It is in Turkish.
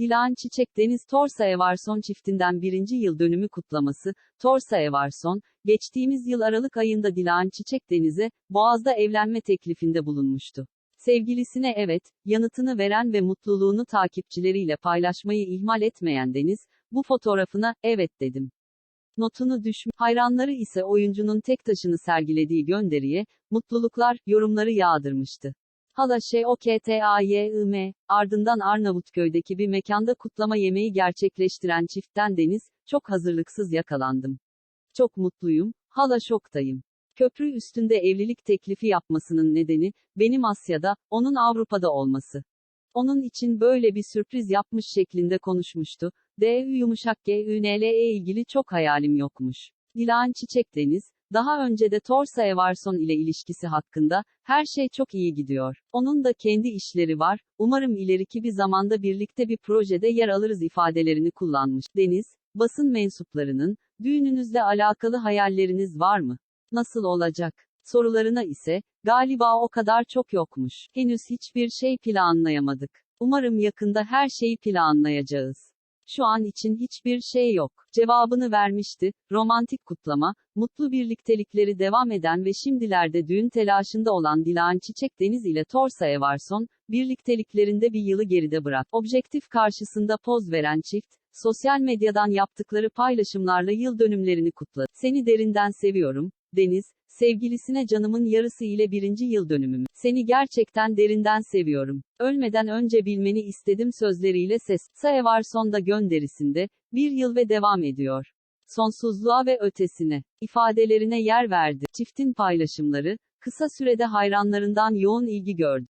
Dilan Çiçek Deniz Torsa Evarson çiftinden birinci yıl dönümü kutlaması, Torsa Evarson, geçtiğimiz yıl Aralık ayında Dilan Çiçek Deniz'e, Boğaz'da evlenme teklifinde bulunmuştu. Sevgilisine evet, yanıtını veren ve mutluluğunu takipçileriyle paylaşmayı ihmal etmeyen Deniz, bu fotoğrafına, evet dedim. Notunu düşmüş, hayranları ise oyuncunun tek taşını sergilediği gönderiye, mutluluklar, yorumları yağdırmıştı. Hala şey OKTAYIM, ardından Arnavutköy'deki bir mekanda kutlama yemeği gerçekleştiren çiftten Deniz, çok hazırlıksız yakalandım. Çok mutluyum, hala şoktayım. Köprü üstünde evlilik teklifi yapmasının nedeni, benim Asya'da, onun Avrupa'da olması. Onun için böyle bir sürpriz yapmış şeklinde konuşmuştu. D yumuşak G Ü E ilgili çok hayalim yokmuş. Dilan Çiçek Deniz, daha önce de Torsa Evarson ile ilişkisi hakkında, her şey çok iyi gidiyor. Onun da kendi işleri var, umarım ileriki bir zamanda birlikte bir projede yer alırız ifadelerini kullanmış. Deniz, basın mensuplarının, düğününüzle alakalı hayalleriniz var mı? Nasıl olacak? Sorularına ise, galiba o kadar çok yokmuş. Henüz hiçbir şey planlayamadık. Umarım yakında her şeyi planlayacağız. Şu an için hiçbir şey yok. Cevabını vermişti. Romantik kutlama, mutlu birliktelikleri devam eden ve şimdilerde düğün telaşında olan Dilan Çiçek Deniz ile Torsa Evarson, birlikteliklerinde bir yılı geride bırak. Objektif karşısında poz veren çift, sosyal medyadan yaptıkları paylaşımlarla yıl dönümlerini kutladı. Seni derinden seviyorum, Deniz, sevgilisine canımın yarısı ile birinci yıl dönümüm. Seni gerçekten derinden seviyorum. Ölmeden önce bilmeni istedim sözleriyle ses. Saevarson da gönderisinde, bir yıl ve devam ediyor. Sonsuzluğa ve ötesine, ifadelerine yer verdi. Çiftin paylaşımları, kısa sürede hayranlarından yoğun ilgi gördü.